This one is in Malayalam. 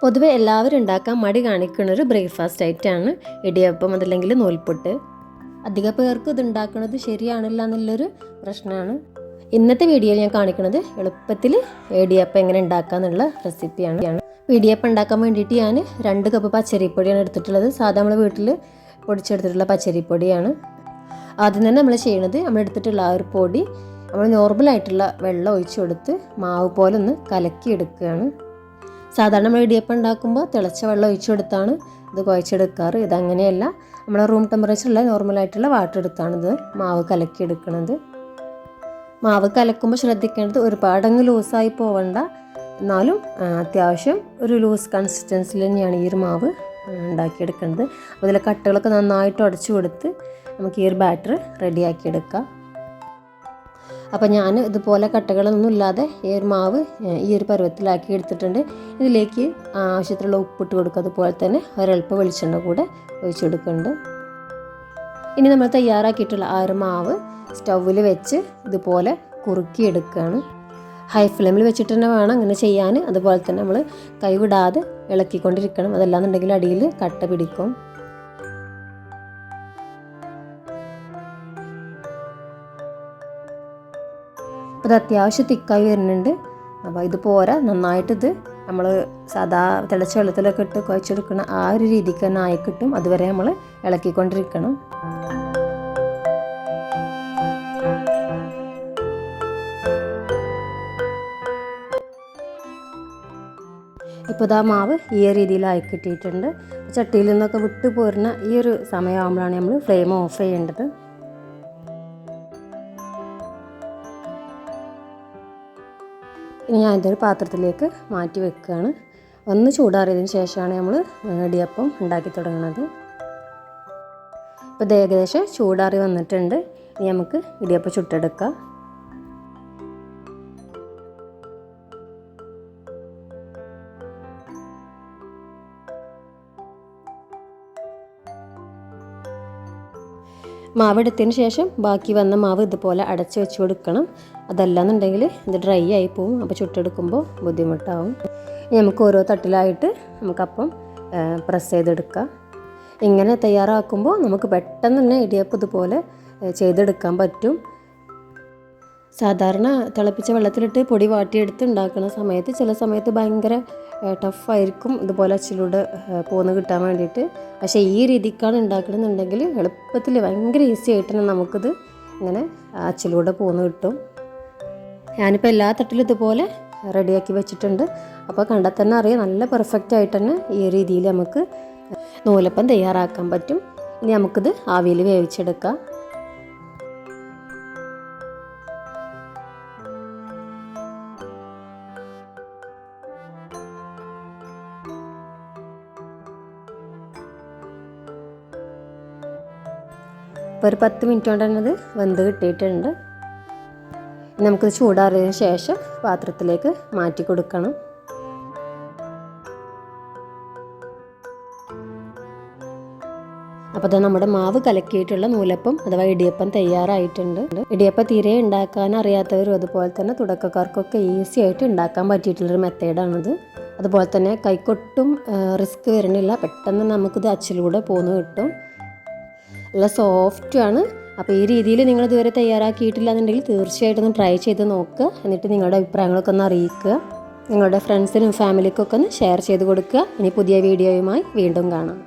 പൊതുവെ എല്ലാവരും ഉണ്ടാക്കാൻ മടി കാണിക്കുന്ന ഒരു ബ്രേക്ക്ഫാസ്റ്റ് ഐറ്റമാണ് ഇടിയപ്പം അതല്ലെങ്കിൽ നൂൽപുട്ട്. അധിക പേർക്ക് ഇത് ഉണ്ടാക്കുന്നത് ശരിയാണില്ല എന്നുള്ളൊരു പ്രശ്നമാണ്. ഇന്നത്തെ വീഡിയോയിൽ ഞാൻ കാണിക്കുന്നത് എളുപ്പത്തിൽ ഇടിയപ്പം എങ്ങനെ ഉണ്ടാക്കാമെന്നുള്ള റെസിപ്പിയാണ്. ഇടിയപ്പം ഉണ്ടാക്കാൻ വേണ്ടിയിട്ട് ഞാൻ രണ്ട് കപ്പ് പച്ചരിപ്പൊടിയാണ് എടുത്തിട്ടുള്ളത്. സാധാ നമ്മൾ വീട്ടിൽ പൊടിച്ചെടുത്തിട്ടുള്ള പച്ചരിപ്പൊടിയാണ്. ആദ്യം തന്നെ നമ്മൾ ചെയ്യണത് നമ്മൾ എടുത്തിട്ടുള്ള ആ ഒരു പൊടി നമ്മൾ നോർമലായിട്ടുള്ള വെള്ളം ഒഴിച്ചു കൊടുത്ത് മാവ് പോലെ ഒന്ന് കലക്കി എടുക്കുകയാണ് സാധാരണ നമ്മൾ ഇടിയപ്പം ഉണ്ടാക്കുമ്പോൾ തിളച്ച വെള്ളം ഒഴിച്ചു കൊടുത്താണ് ഇത് കുഴച്ചെടുക്കാറ്. ഇതങ്ങനെയല്ല. നമ്മൾ റൂം ടെമ്പറേച്ചറിലെ നോർമലായിട്ടുള്ള വാട്ടർ എടുത്താണിത് മാവ് കലക്കി എടുക്കുന്നത് മാവ് കലക്കുമ്പോൾ ശ്രദ്ധിക്കേണ്ടത് ഒരുപാടങ്ങ് ലൂസായി പോവണ്ട. എന്നാലും അത്യാവശ്യം ഒരു ലൂസ് കൺസിസ്റ്റൻസിൽ തന്നെയാണ് ഈ ഒരു മാവ് ഉണ്ടാക്കിയെടുക്കേണ്ടത് അതിലെ കട്ടകളൊക്കെ നന്നായിട്ട് ഉടച്ചു കൊടുത്ത് നമുക്ക് ഈ ഒരു ബാറ്റർ റെഡിയാക്കിയെടുക്കാം അപ്പോൾ ഞാൻ ഇതുപോലെ കട്ടകളൊന്നും ഇല്ലാതെ ഈ ഒരു മാവ് ഈ ഒരു പരുവത്തിലാക്കി എടുത്തിട്ടുണ്ട്. ഇതിലേക്ക് ആവശ്യത്തിലുള്ള ഉപ്പിട്ട് കൊടുക്കുക അതുപോലെ തന്നെ ഒരൽപ്പം വെളിച്ചെണ്ണ കൂടെ ഒഴിച്ചു കൊടുക്കുന്നുണ്ട്. ഇനി നമ്മൾ തയ്യാറാക്കിയിട്ടുള്ള ആ ഒരു മാവ് സ്റ്റൗവിൽ വെച്ച് ഇതുപോലെ കുറുക്കിയെടുക്കുകയാണ്. ഹൈ ഫ്ലെയിമിൽ വെച്ചിട്ട് തന്നെ വേണം അങ്ങനെ ചെയ്യാൻ. അതുപോലെ തന്നെ നമ്മൾ കൈവിടാതെ ഇളക്കിക്കൊണ്ടിരിക്കണം. അതല്ലാന്നുണ്ടെങ്കിൽ അടിയിൽ കട്ട പിടിക്കും. അപ്പോൾ ഇത് അത്യാവശ്യം തിക്കായി വരുന്നുണ്ട്. അപ്പോൾ ഇത് പോരാ നന്നായിട്ടിത് നമ്മൾ സാധാ തിളച്ച വെള്ളത്തിലൊക്കെ ഇട്ട് കുഴച്ചെടുക്കുന്ന ആ ഒരു രീതിക്ക് തന്നെ ആയി കിട്ടും. അതുവരെ നമ്മൾ ഇളക്കിക്കൊണ്ടിരിക്കണം. ഇപ്പോൾ ഇതാ മാവ് ഈ രീതിയിലായി കിട്ടിയിട്ടുണ്ട്. ചട്ടിയിൽ നിന്നൊക്കെ വിട്ടു പോരുന്ന ഈ ഒരു സമയമാകുമ്പോഴാണ് നമ്മൾ ഫ്ലെയിം ഓഫ് ചെയ്യേണ്ടത്. ഇനി ഞാൻ ഒരു പാത്രത്തിലേക്ക് മാറ്റി വെക്കുകയാണ്. ഒന്ന് ചൂടാറിയതിന് ശേഷമാണ് നമ്മൾ ഇടിയപ്പം ഉണ്ടാക്കി തുടങ്ങുന്നത് ഇപ്പോൾ ഇത് ഏകദേശം ചൂടാറി വന്നിട്ടുണ്ട്. ഇനി നമുക്ക് ഇടിയപ്പം ചുട്ടെടുക്കാം. മാവ് എടുത്തതിന് ശേഷം ബാക്കി വന്ന മാവ് ഇതുപോലെ അടച്ച് വെച്ച് കൊടുക്കണം. അതല്ലാന്നുണ്ടെങ്കിൽ ഇത് ഡ്രൈ ആയി പോവും. അപ്പോൾ ചുട്ടെടുക്കുമ്പോൾ ബുദ്ധിമുട്ടാവും. നമുക്ക് ഓരോ തട്ടിലായിട്ട് നമുക്കപ്പം പ്രസ് ചെയ്തെടുക്കാം. ഇങ്ങനെ തയ്യാറാക്കുമ്പോൾ നമുക്ക് പെട്ടെന്ന് തന്നെ ഇടിയപ്പം ഇതുപോലെ ചെയ്തെടുക്കാൻ പറ്റും. സാധാരണ തിളപ്പിച്ച വെള്ളത്തിലിട്ട് പൊടി വാട്ടിയെടുത്ത് ഉണ്ടാക്കുന്ന സമയത്ത് ചില സമയത്ത് ഭയങ്കര ടഫായിരിക്കും ഇതുപോലെ അച്ചിലൂടെ പോന്ന് കിട്ടാൻ വേണ്ടിയിട്ട്. പക്ഷേ ഈ രീതിക്കാണ് ഉണ്ടാക്കണമെന്നുണ്ടെങ്കിൽ എളുപ്പത്തിൽ ഭയങ്കര ഈസി ആയിട്ട് തന്നെ നമുക്കിത് ഇങ്ങനെ അച്ചിലൂടെ പോന്ന് കിട്ടും. ഞാനിപ്പോൾ എല്ലാ തട്ടിലും ഇതുപോലെ റെഡിയാക്കി വെച്ചിട്ടുണ്ട്. അപ്പോൾ കണ്ടാൽ തന്നെ അറിയാം നല്ല പെർഫെക്റ്റ് ആയിട്ട് തന്നെ ഈ രീതിയിൽ നമുക്ക് നൂലപ്പം തയ്യാറാക്കാൻ പറ്റും. ഇനി നമുക്കിത് ആവിയിൽ വേവിച്ചെടുക്കാം. ഇപ്പോൾ ഒരു പത്ത് മിനിറ്റ് കൊണ്ട് തന്നെ അത് വെന്ത് കിട്ടിയിട്ടുണ്ട്. നമുക്കിത് ചൂടാറിയതിന് ശേഷം പാത്രത്തിലേക്ക് മാറ്റി കൊടുക്കണം. അപ്പോൾ അത് നമ്മുടെ മാവ് കലക്കിയിട്ടുള്ള നൂലപ്പം അഥവാ ഇടിയപ്പം തയ്യാറായിട്ടുണ്ട്. ഇടിയപ്പം തീരെ ഉണ്ടാക്കാൻ അറിയാത്തവരും അതുപോലെ തന്നെ തുടക്കക്കാർക്കൊക്കെ ഈസി ആയിട്ട് ഉണ്ടാക്കാൻ പറ്റിയിട്ടുള്ളൊരു മെത്തേഡാണിത് അതുപോലെ തന്നെ കൈക്കൊട്ടും റിസ്ക് വരുന്നില്ല. പെട്ടെന്ന് നമുക്കിത് അച്ചിലൂടെ പോന്ന് കിട്ടും. നല്ല ആണ്. അപ്പോൾ ഈ രീതിയിൽ നിങ്ങൾ ഇതുവരെ തയ്യാറാക്കിയിട്ടില്ല എന്നുണ്ടെങ്കിൽ തീർച്ചയായിട്ടും ഒന്ന് ട്രൈ ചെയ്ത് നോക്കുക എന്നിട്ട് നിങ്ങളുടെ അഭിപ്രായങ്ങളൊക്കെ ഒന്ന് അറിയിക്കുക. നിങ്ങളുടെ ഫ്രണ്ട്സിനും ഫാമിലിക്കൊക്കെ ഒന്ന് ഷെയർ ചെയ്ത് കൊടുക്കുക. ഇനി പുതിയ വീഡിയോയുമായി വീണ്ടും കാണാം.